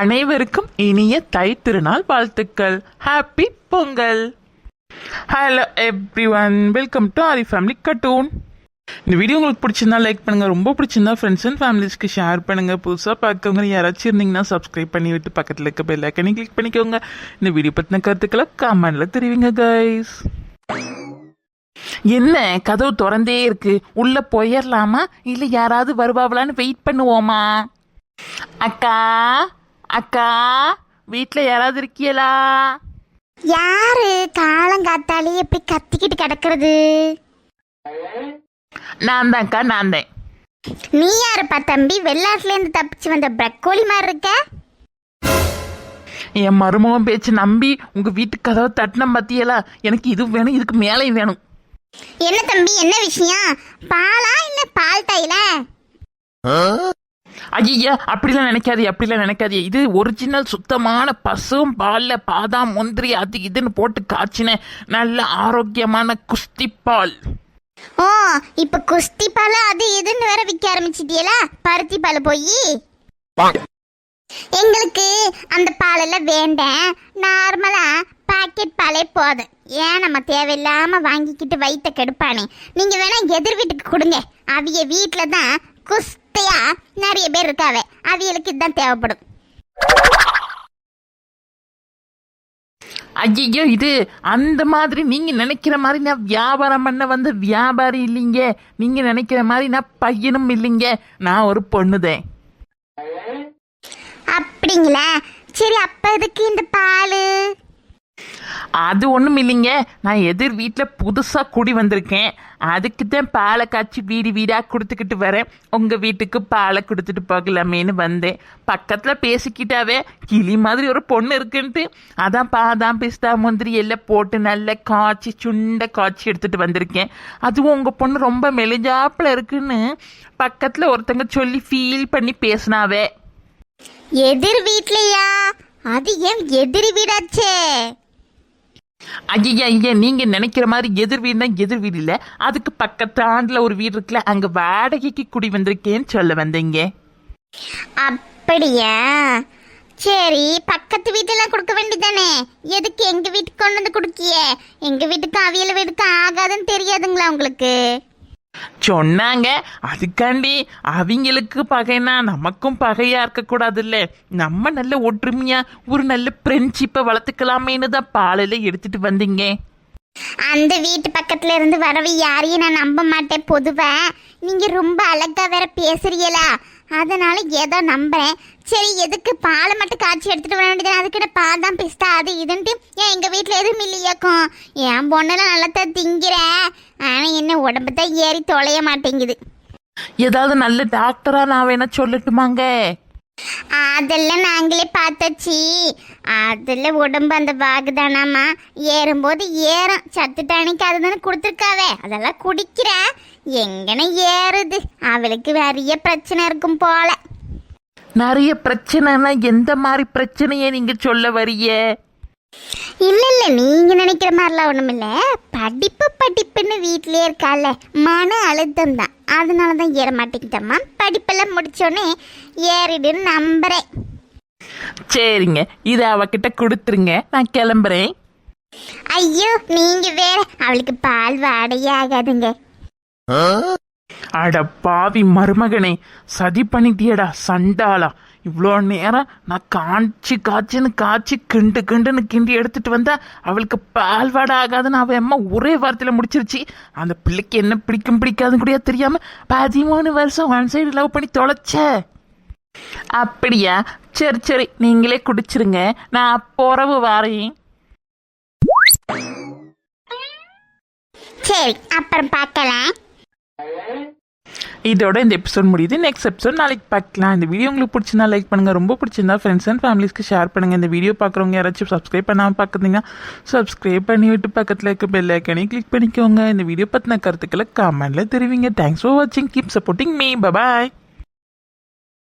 அனைவருக்கும் இனிய தை திருநாள் வாழ்த்துக்கள். Happy Pongal hello everyone welcome to Aari family cartoon இந்த வீடியோ உங்களுக்கு பிடிச்சிருந்தா லைக் பண்ணுங்க. ரொம்ப பிடிச்சிருந்தா ஃப்ரெண்ட்ஸ் அண்ட் ஃபேமிலிஸ்க்கு ஷேர் பண்ணுங்க. புதுசாக பார்க்கவங்க யாராச்சும் இருந்தீங்கன்னா சப்ஸ்கிரைப் பண்ணி விட்டு பக்கத்தில் இருக்க பெல் ஐக்கனை கிளிக் பண்ணிக்கோங்க. இந்த வீடியோ பற்றின கருத்துக்களை கமெண்ட்ல தெரிவிங்க கைஸ் என்ன? கதவு திறந்தே இருக்கு. உள்ள போயிடலாமா இல்லை யாராவது வருவாங்களான்னு வெயிட் பண்ணுவோமா? அக்கா? அக்கா வீட்டில் யாராவது இருக்கியலா? யாரு? காலங்காத்தாலே எப்படி கத்திக்கிட்டு கிடக்கிறது? நான் தான்க்கா நான் தான். நீ யாருப்பா தம்பி? வெளிநாட்டுல இருந்து தப்பிச்சு வந்த பிரக்கோலி மாதிரி இருக்க? என் மருமகன் பேச்சு நம்பி உங்க வீட்டுக்கு கதவை தட்டின பத்தியலா? எனக்கு இது வேணும் இதுக்கு மேலேயும் வேணும். என்ன தம்பி? என்ன விஷயம்? பாலா? இல்ல பால் தைல ஐயா அப்படிலாம் நினைக்காது அப்படிலாம் நினைக்காது. இது ஒரிஜினல் சுத்தமான பசும் பால்ல பாதாம் முந்திரி அது இதுன்னு போட்டு காய்ச்சின நல்ல ஆரோக்கியமான குஸ்தி பால். ஓ இப்ப குஸ்தி பால் அது இதுன்னு வேற விற்க ஆரம்பிச்சிட்டியலா? பருத்தி பால் போய்? எங்களுக்கு அந்த பாலெல்லாம் வேண்டாம். நார்மலா பாக்கெட் பாலே போதும். ஏன் நம்ம தேவையில்லாம வாங்கிக்கிட்டு வயிற்ற கெடுப்பானே? நீங்க வேணா எதிர் வீட்டுக்கு கொடுங்க. அவிய வீட்டில தான் குஸ்தி குஸ்தையா நிறைய பேர் இருக்காவே. அவியலுக்கு இதுதான் தேவைப்படும். ஐயோ இது அந்த மாதிரி நீங்க நினைக்கிற மாதிரி நான் வியாபாரம் பண்ண வந்த வியாபாரி இல்லைங்க. நீங்க நினைக்கிற மாதிரி நான் பையனும் இல்லைங்க. நான் ஒரு பொண்ணுதேன். அப்படிங்களா? சரி அப்ப எதுக்கு இந்த பால்? அது ஒன்றும் இல்லைங்க. நான் எதிர் வீட்டில் புதுசாக குடி வந்திருக்கேன். அதுக்கு தான் பாலை காய்ச்சி வீடு வீடாக கொடுத்துக்கிட்டு வரேன். உங்கள் வீட்டுக்கு பாலை கொடுத்துட்டு போகலாமேன்னு வந்தேன். பக்கத்தில் பேசிக்கிட்டாவே கிளி மாதிரி ஒரு பொண்ணு இருக்குன்ட்டு. அதான் பாதாம் பிஸ்தா முந்திரி எல்லாம் போட்டு நல்லா காய்ச்சி சுண்ட காய்ச்சி எடுத்துகிட்டு வந்திருக்கேன். அதுவும் உங்கள் பொண்ணு ரொம்ப மெலிஞ்சாப்பில் இருக்குன்னு பக்கத்தில் ஒருத்தங்க சொல்லி ஃபீல் பண்ணி பேசினாவே. எதிர் வீட்லையா? அது ஏன் எதிரி வீடாச்சே? ஐயா ஐயா நீங்க நினைக்கிற மாதிரி எதிர் வீடுனா எதிர் வீடு இல்ல. அதுக்கு பக்கத்து ஆண்டுல ஒரு வீடு இருக்குல்ல அங்க வாடகைக்கு குடி வந்திருக்கேன்னு சொல்ல வந்தீங்க. அப்படியா? சரி பக்கத்து வீட்டெல்லாம் கொடுக்க வேண்டியதானே? எதுக்கு எங்க வீட்டுக்கு கொண்டு வந்து கொடுக்கியே? எங்க வீட்டுக்கு அவியல் வீட்டுக்கு ஆகாதுன்னு தெரியாதுங்களா உங்களுக்கு? சொன்னாங்க. அதுக்காண்டி அவங்களுக்கு பகைனா நமக்கும் பகையா இருக்கக்கூடாதுல்ல. நம்ம நல்ல ஒற்றுமையா ஒரு நல்ல ஃப்ரெண்ட்ஷிப்பை வளர்த்துக்கலாமேன்னு தான் பாலையில எடுத்துட்டு வந்தீங்க. அந்த வீட்டு பக்கத்துல இருந்து வரவு யாரையும் நான் நம்ப மாட்டேன் பொதுவா. நீங்க ரொம்ப அழகா வேற பேசுறீங்களா? அதனால ஏதோ நம்புறேன். சரி எதுக்கு பாலை மட்டும் காய்ச்சி எடுத்துட்டு வர வேண்டியது அதுக்கிட்ட பால் தான் பிஸ்தா அது இதுன்ட்டு. ஏன் எங்க வீட்டுல எதுவும் இல்லையாக்கும் என் பொண்ணுலாம் நல்லா தான் திங்கிற. ஆனா என்ன உடம்பு தான் ஏறி தொலைய மாட்டேங்குது. ஏதாவது நல்ல டாக்டரா நான் வேணா சொல்லட்டுமாங்க? அதெல்லாம் நாங்களே பார்த்தாச்சு. அதில் உடம்பு அந்த வாகுதானாமா ஏறும்போது ஏறும். சத்து டானிக்கு அதுதானே கொடுத்துருக்காவே. அதெல்லாம் குடிக்கிற. எங்கன ஏறுது? அவளுக்கு நிறைய பிரச்சனை இருக்கும் போல. நிறைய பிரச்சனைனா எந்த மாதிரி பிரச்சனையை நீங்க சொல்ல வரிய இல்ல இல்ல. நீங்க நினைக்கிற மாதிரிலாம் ஒண்ணும் இல்ல படிப்பு படிப்புன்னு வீட்லயே இருக்கால மன அழுத்தம் தான் அதனால தான் ஏற மாட்டேங்கிட்டம்மா படிப்பெல்லாம் முடிச்சோடனே ஏறிடுன்னு நம்புறேன். சரிங்க. இதை அவகிட்ட கொடுத்துருங்க. நான் கிளம்புறேன். ஐயோ நீங்க வேற. அவளுக்கு பால் வாடையே ஆகாதுங்க. அட பாவி மருமகனே. சதி பண்ணிட்டியடா சண்டாளா. இவ்வளோ நேரம் நான் காய்ச்சி காய்ச்சின்னு காய்ச்சி கிண்டு கிண்டுன்னு கிண்டி எடுத்துட்டு வந்தா அவளுக்கு பால்வாடை ஆகாதுன்னு அவன் அம்மா ஒரே வாரத்தில் முடிச்சிருச்சு. அந்த பிள்ளைக்கு என்ன பிடிக்கும் பிடிக்காதுன்னு கூட தெரியாம பதிமூணு வருஷம் ஒன் சைடு லவ் பண்ணி தொலைச்ச. அப்படியா? சரி சரி நீங்களே குடிச்சிருங்க. நான் போறவு வாரேன். சரி அப்புறம் பார்க்கலாம். இதோட இந்த எபிசோட் முடியுது. நெக்ஸ்ட் எபிசோட் நாளைக்கு பார்க்கலாம். இந்த வீடியோ உங்களுக்கு பிடிச்சிருந்தா லைக் பண்ணுங்க. ரொம்ப பிடிச்சிருந்தா ஃப்ரெண்ட்ஸ் அண்ட் ஃபேமிலிஸ்க்கு ஷேர் பண்ணுங்க. இந்த வீடியோ பார்க்குறவங்க யாராச்சும் சப்ஸ்கிரைப் பண்ணாமல் பார்க்குறீங்கன்னா சப்ஸ்கிரைப் பண்ணி விட்டு பக்கத்தில் இருக்க பெல் ஐக்கனையும் கிளிக் பண்ணிக்கோங்க. இந்த வீடியோ பற்றின கருத்துக்களை கமெண்ட்ல தெரிவிங்க. தேங்க்ஸ் ஃபார் வாட்சிங் keep supporting me bye bye